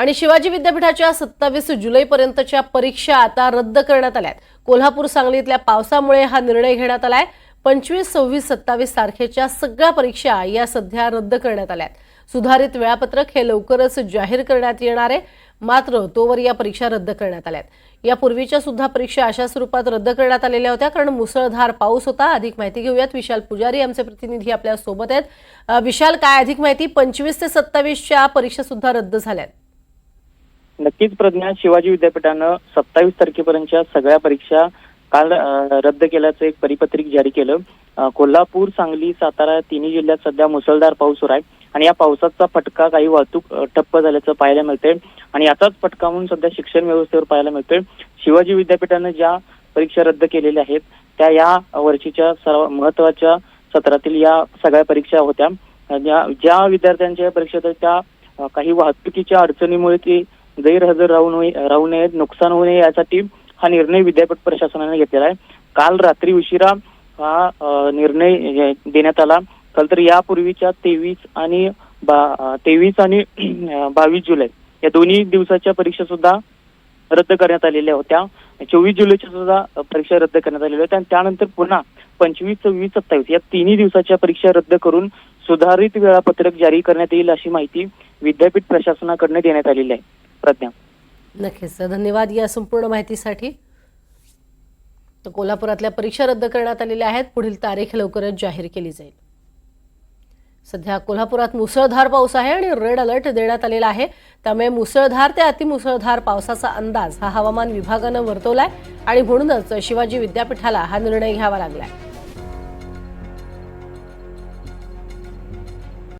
आणि शिवाजी विद्यापीठाच्या सत्तावीस जुलैपर्यंतच्या परीक्षा आता रद्द करण्यात आल्यात. कोल्हापूर सांगलीतल्या पावसामुळे हा निर्णय घेण्यात आलाय. पंचवीस सव्वीस सत्तावीस तारखेच्या सगळ्या परीक्षा या सध्या रद्द करण्यात आल्यात. सुधारित वेळापत्रक हे लवकरच जाहीर करण्यात येणार आहे. मात्र तोवर या परीक्षा रद्द करण्यात आल्यात. यापूर्वीच्या सुद्धा परीक्षा अशा स्वरूपात रद्द करण्यात आलेल्या होत्या. कारण मुसळधार पाऊस होता. अधिक माहिती घेऊयात. विशाल पुजारी आमचे प्रतिनिधी आपल्यासोबत आहेत विशाल काय अधिक माहिती? पंचवीस ते सत्तावीसच्या परीक्षा सुद्धा रद्द झाल्यात. नक्कीच प्रज्ञा शिवाजी विद्यापीठानं सत्तावीस तारखेपर्यंतच्या सगळ्या परीक्षा काल रद्द केल्याचं एक परिपत्रिक जारी केलं. कोल्हापूर सांगली सातारा या तिन्ही जिल्ह्यात सध्या मुसळधार पाऊस सुरू आहे आणि या पावसाचा फटका काही वाहतूक ठप्प झाल्याचं पाहायला मिळतंय आणि याचाच फटका म्हणून सध्या शिक्षण व्यवस्थेवर पाहायला मिळतोय. शिवाजी विद्यापीठानं ज्या परीक्षा रद्द केलेल्या आहेत त्या या वर्षीच्या सर्व महत्त्वाच्या सत्रातील या सगळ्या परीक्षा होत्या. ज्या ज्या विद्यार्थ्यांच्या परीक्षा त्या काही वाहतुकीच्या अडचणीमुळे ती गैरहजर राहू नये राहू नये नुकसान होऊ नये यासाठी हा निर्णय विद्यापीठ प्रशासनाने घेतलेला आहे. काल रात्री उशिरा हा निर्णय देण्यात आला. काल तर यापूर्वीच्या तेवीस आणि तेवीस आणि बावीस जुलै या दोन्ही दिवसाच्या परीक्षा सुद्धा रद्द करण्यात आलेल्या होत्या. चोवीस जुलैच्या सुद्धा परीक्षा रद्द करण्यात आलेल्या होत्या. आणि त्यानंतर पुन्हा पंचवीस सव्वीस सत्तावीस या तिन्ही दिवसाच्या परीक्षा रद्द करून सुधारित वेळापत्रक जारी करण्यात येईल अशी माहिती विद्यापीठ प्रशासनाकडून देण्यात आलेली आहे. प्रज्ञा नक्कीच. धन्यवाद या संपूर्ण माहितीसाठी. तर कोल्हापुरातल्या परीक्षा रद्द करण्यात आलेल्या आहेत. पुढील तारीख लवकरच जाहीर केली जाईल. सध्या कोल्हापुरात मुसळधार पाऊस आहे आणि रेड अलर्ट देण्यात आलेला आहे. त्यामुळे मुसळधार ते अतिमुसळधार पावसाचा अंदाज हा हवामान विभागानं वर्तवलाय आणि म्हणूनच शिवाजी विद्यापीठाला हा निर्णय घ्यावा लागलाय.